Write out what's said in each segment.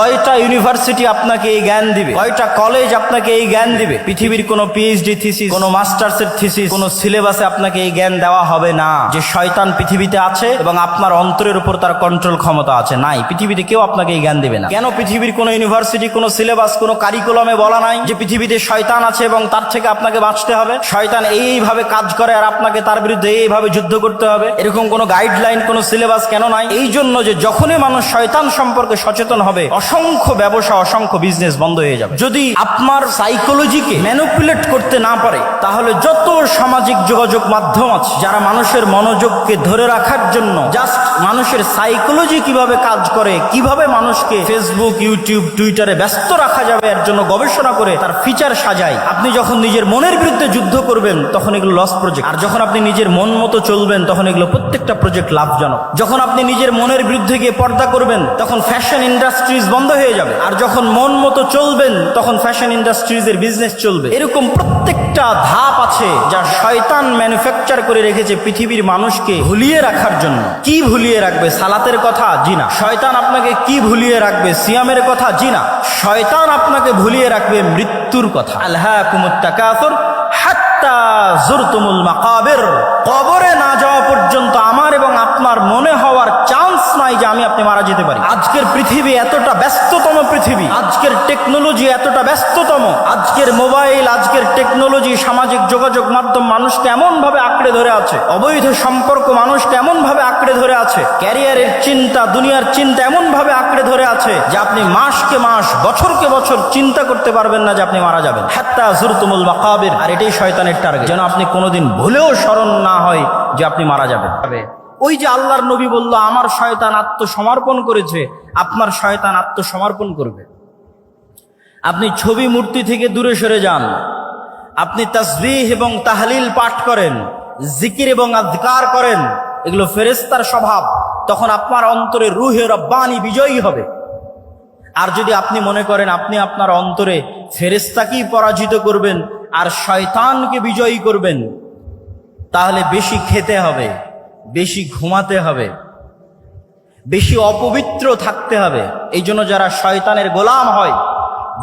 কয়টা ইউনিভার্সিটি আপনাকে এই জ্ঞান দিবে? কয়টা কলেজ আপনাকে এই জ্ঞান দিবে? পৃথিবীর কোনো পিএইচডি থিসিস কোনো মাস্টার্স এর থিসিস কোনো সিলেবাসে আপনাকে এই জ্ঞান দেওয়া হবে না। যে শয়তান পৃথিবীতে আছে এবং আপনার অন্তরের উপর তার কন্ট্রোল ক্ষমতা আছে, নাই। পৃথিবীতে কেউ আপনাকে এই জ্ঞান দেবে না। কেন পৃথিবীর কোনো ইউনিভার্সিটি, কোনো সিলেবাস কোনো কারিকুলামে বলা নাই যে পৃথিবীতে শয়তান আছে এবং তার থেকে আপনাকে বাঁচতে হবে? শয়তান এইভাবে কাজ করে আর আপনাকে তার বিরুদ্ধে এইভাবে যুদ্ধ করতে হবে? এরকম কোনো গাইডলাইন কোনো সিলেবাস কেন নাই? এই জন্য যে যখনই মানুষ শয়তান সম্পর্কে সচেতন হবে অসংখ্য ব্যবসা, অসংখ্য বিজনেস বন্ধ হয়ে যাবে। যদি আপনার সাইকোলজিকে ম্যানুপুলেট করতে না পারে, তাহলে যত সামাজিক যোগাযোগ মাধ্যম আছে, যারা মানুষের মনোযোগকে ধরে রাখার জন্য জাস্ট মানুষের সাইকোলজি কীভাবে কাজ করে, কীভাবে মানুষকে ফেসবুক ইউটিউব টুইটারে ব্যস্ত রাখা যাবে, এর জন্য গবেষণা করে তার ফিচার সাজায় আপনি যখন নিজের মনের বিরুদ্ধে যুদ্ধ করবেন, তখন এগুলো লস প্রজেক্ট আর যখন আপনি নিজের মন মতো চলবেন, তখন এগুলো প্রত্যেকটা প্রজেক্ট লাভজনক। যখন আপনি নিজের মনের বিরুদ্ধে গিয়ে পর্দা করবেন, তখন ফ্যাশন ইন্ডাস্ট্রিজ বন্ধ হয়ে যাবে। আর যখন মন মতো চলবেন, তখন ফ্যাশন ইন্ডাস্ট্রিজ এর বিজনেস চলবে। এরকম প্রত্যেকটা ধাপ আছে যা শয়তান ম্যানুফ্যাকচার করে রেখেছে পৃথিবীর মানুষকে ভুলিয়ে রাখার জন্য। কি ভুলিয়ে রাখবে, সালাতের কথা জিনা। শয়তান আপনাকে কি ভুলিয়ে রাখবে, সিয়ামের কথা জিনা। শয়তান আপনাকে ভুলিয়ে রাখবে মৃত্যুর কথা। আল্লাহ কুমুত্তাকাসুর হাত্তা কবরে না যাওয়া পর্যন্ত আমার এবং আপনার মনে হওয়ার নাই যে আমি আপনি মারা যেতে পারি। আজকের পৃথিবী এতটা ব্যস্ততম পৃথিবী। আজকের টেকনোলজি এতটা ব্যস্ততম। আজকের মোবাইল আজকের টেকনোলজি সামাজিক যোগাযোগ মাধ্যম মানুষকে এমন ভাবে আঁকড়ে ধরে আছে? অবৈধ সম্পর্ক মানুষকে এমন ভাবে আঁকড়ে ধরে আছে? ক্যারিয়ারের চিন্তা দুনিয়ার চিন্তা এমন ভাবে আঁকড়ে ধরে আছে যে আপনি মাসকে মাস বছরকে বছর চিন্তা করতে পারবেন না যে আপনি মারা যাবেন। হাত্তা জুরতুমুল মাকাবির। আর এটাই শয়তানের টার্গেট যেন আপনি কোনোদিন ভুলেও স্মরণ না হয় যে আপনি মারা যাবেন। ওই যে আল্লাহর নবী বলল, আমার শয়তান আত্মসমর্পণ করেছে, আপনার শয়তান আত্মসমর্পণ করবে। আপনি ছবি মূর্তি থেকে দূরে সরে যান। আপনি তসবিহ এবং তাহলিল পাঠ করেন, জিকির এবং আধকার করেন, এগুলো ফেরেস্তার স্বভাব। তখন আপনার অন্তরে রুহে রব্বানি বিজয়ী হবে। আর যদি আপনি মনে করেন, আপনি আপনার অন্তরে ফেরেস্তাকেই পরাজিত করবেন আর শয়তানকে বিজয়ী করবেন, তাহলে বেশি খেতে হবে। বেশি ঘুমাতে হবে, বেশি অপবিত্র থাকতে হবে। এই জন্য যারা শয়তানের গোলাম হয়,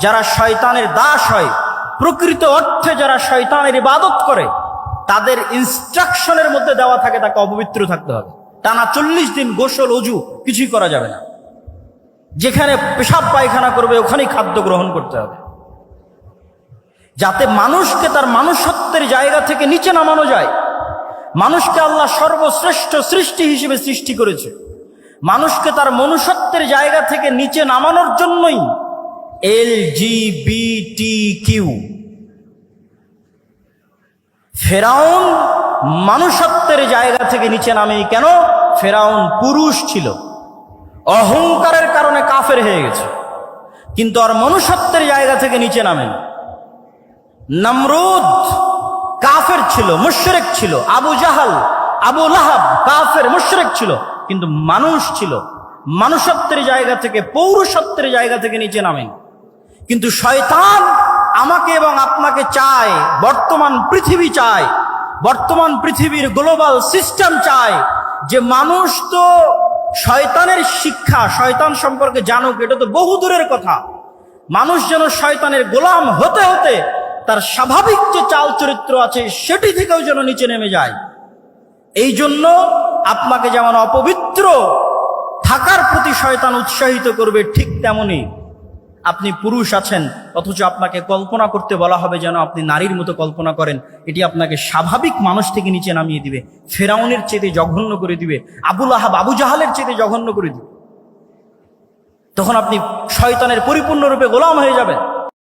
যারা শয়তানের দাস হয়, প্রকৃত অর্থে যারা শয়তানের ইবাদত করে, তাদের ইনস্ট্রাকশনের মধ্যে দেওয়া থাকে তাকে অপবিত্র থাকতে হবে। টানা চল্লিশ দিন গোসল অজু কিছুই করা যাবে না। যেখানে পেশাব পায়খানা করবে, ওখানেই খাদ্য গ্রহণ করতে হবে। যাতে মানুষকে তার মানুষত্বের জায়গা থেকে নিচে নামানো যায় মানুষকে আল্লাহ সর্বশ্রেষ্ঠ সৃষ্টি হিসেবে সৃষ্টি করেছে। মানুষকে তার মনুষ্যত্বের জায়গা থেকে নিচে নামানোর জন্যই এল জি টি কিউ। ফেরাউন মানুষত্বের জায়গা থেকে নিচে নামে কেন? ফেরাউন পুরুষ ছিল। অহংকারের কারণে কাফের হয়ে গেছে। কিন্তু আর মনুষ্যত্বের জায়গা থেকে নিচে নামেন। নমরুদ কাফের ছিল, মুশরেক ছিল। আবু জাহাল, আবু লাহাব কাফের, মুশরেক ছিল। কিন্তু মানুষ ছিল। মানুষত্বের জায়গা থেকে পৌরসত্বের জায়গা থেকে নিচে নামেন। কিন্তু শয়তান আমাকে এবং আপনাকে চায়, বর্তমান পৃথিবী চায়, বর্তমান পৃথিবীর গ্লোবাল সিস্টেম চায়। যে মানুষ তো শয়তানের শিক্ষা, শয়তান সম্পর্কে জানুক, এটা তো বহু দূরের কথা। মানুষ যেন শয়তানের গোলাম হতে হতে তার স্বাভাবিক যে চাল চরিত্র আছে, সেটি থেকেও যেন নিচে নেমে যায়। এই জন্য আপনাকে যেমন অপবিত্র থাকার প্রতি শয়তান উৎসাহিত করবে, ঠিক তেমনি আপনি পুরুষ আছেন, অথচ আপনাকে কল্পনা করতে বলা হবে যেন আপনি নারীর মতো কল্পনা করেন। এটি আপনাকে স্বাভাবিক মানুষ থেকে নিচে নামিয়ে দিবে, ফেরাউনের চেতে জঘন্য করে দিবে, আবুল আহাব, আবু জাহালের চেতে জঘন্য করে দিবে। তখন আপনি শয়তানের পরিপূর্ণরূপে গোলাম হয়ে যাবেন।